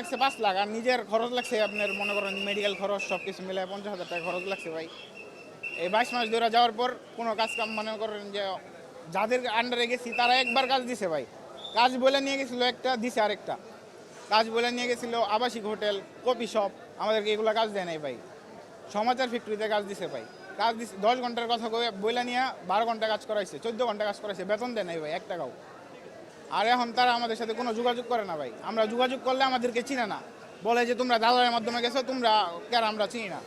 লাগছে পাঁচ লাখ, আর নিজের খরচ লাগছে আপনার মনে করেন মেডিকেল খরচ সব কিছু মিলে পঞ্চাশ হাজার টাকা খরচ লাগছে ভাই। এই বাইশ মাস ধরে যাওয়ার পর কোনো কাজ কাম মনে করেন যে যাদের আন্ডারে গেছি, তারা একবার কাজ দিছে ভাই। কাজ বলে নিয়ে গেছিল একটা, দিছে আরেকটা। কাজ বলে নিয়ে গেছিল আবাসিক হোটেল কপি শপ, আমাদেরকে এগুলো কাজ দেয় নাই ভাই। সমাচার ফ্যাক্টরিতে কাজ দিছে ভাই। কাজ দিছে, দশ ঘণ্টার কথা বইলা নিয়ে বারো ঘণ্টা কাজ করাইছে, চোদ্দ ঘণ্টা কাজ করাইছে, বেতন দেয় নাই ভাই, এক টাকাও। আর এখন তারা আমাদের সাথে কোনো যোগাযোগ করে না ভাই। আমরা যোগাযোগ করলে আমাদেরকে চিনে না। বলে যে, তোমরা দালালের মাধ্যমে গেছো, তোমরা কেন আমরা চিনি না?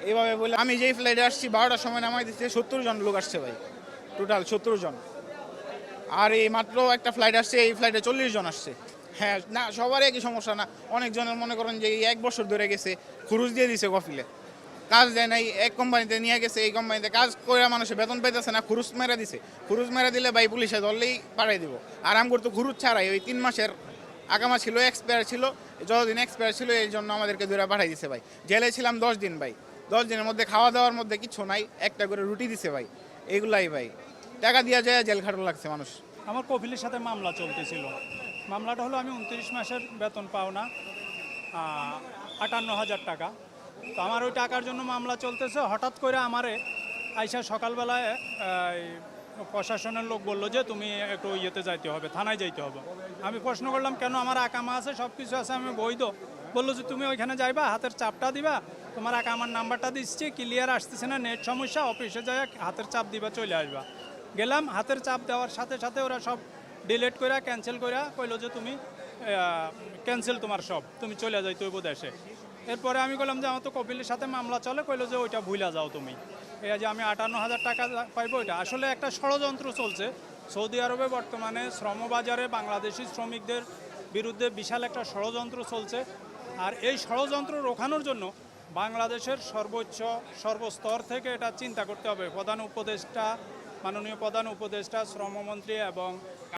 এইভাবে বলে, আমি যেই ফ্লাইটে আসছি, বারোটার সময় নামাই দিচ্ছি, সত্তর জন লোক আসছে ভাই। টোটাল সত্তর জন। আর এই মাত্র একটা ফ্লাইট আসছে, এই ফ্লাইটে চল্লিশ জন আসছে। হ্যাঁ না, সবার একই সমস্যা না। অনেকজনের মনে করেন যে এক বছর ধরে গেছে খুরুজ দিয়ে দিছে কফিলে। কাজ দেয় নাই, এক কোম্পানিতে নিয়ে গেছে, এই কোম্পানিতে কাজ করে মানুষের বেতন পাইতেছে না খুরুজ মেরে দিছে। খুরুজ মেরে দিলে ভাই পুলিশে ধরলেই পাঠাই দিব। আর আম করতো খুরুজ ছাড়াই, ওই তিন মাসের আগামা ছিল এক্সপায়ার ছিল, যতদিন এক্সপায়ার ছিল, এই জন্য আমাদেরকে দূরে পাঠাই দিছে ভাই। জেলে ছিলাম দশ দিন ভাই। দশ দিনের মধ্যে খাওয়া দাওয়ার মধ্যে কিছু নাই, একটা করে রুটি দিছে ভাই। এগুলাই ভাই। টাকা দিয়া যায়, জেল খাটো লাগছে মানুষ। আমার কপিলের সাথে মামলা চলতেছিল। মামলাটা হলো আমি উনত্রিশ মাসের বেতন পাও না আটান্ন হাজার টাকা। তো আমার ওই টাকার জন্য মামলা চলতেছে। হঠাৎ করে আমারে আইসা সকালবেলায় প্রশাসনের লোক বলল যে, তুমি একটু ইয়েতে যাইতে হবে, থানায় যাইতে হবে। আমি প্রশ্ন করলাম, কেন আমার আকামা আছে? সব কিছু আছে, আমি বৈধ। বলল যে, তুমি ওইখানে যাইবা, হাতের চাপটা দিবা, তোমার আকামার নাম্বারটা দিচ্ছি ক্লিয়ার আসতেছে না নেট সমস্যা, অফিসে যায় হাতের চাপ দিবা চলে আসবা। গেলাম, হাতের চাপ দেওয়ার সাথে সাথে ওরা সব ডিলেট করে ক্যান্সেল করে কইলো যে, তুমি ক্যান্সেল তোমার সব, তুমি চলে যাই তৈব দেশে। এরপরে আমি বললাম যে আমার তো কপিলের সাথে মামলা চলে, কইলো যে ওইটা ভুলা যাও তুমি। এই যে আমি আটান্ন হাজার টাকা পাইবো ওইটা। আসলে একটা ষড়যন্ত্র চলছে। সৌদি আরবে বর্তমানে শ্রমবাজারে বাংলাদেশি শ্রমিকদের বিরুদ্ধে বিশাল একটা ষড়যন্ত্র চলছে। আর এই ষড়যন্ত্র রোখানোর জন্য বাংলাদেশের সর্বোচ্চ সর্বস্তর থেকে এটা চিন্তা করতে হবে। প্রধান উপদেষ্টা, মাননীয় প্রধান উপদেষ্টা, শ্রমমন্ত্রী এবং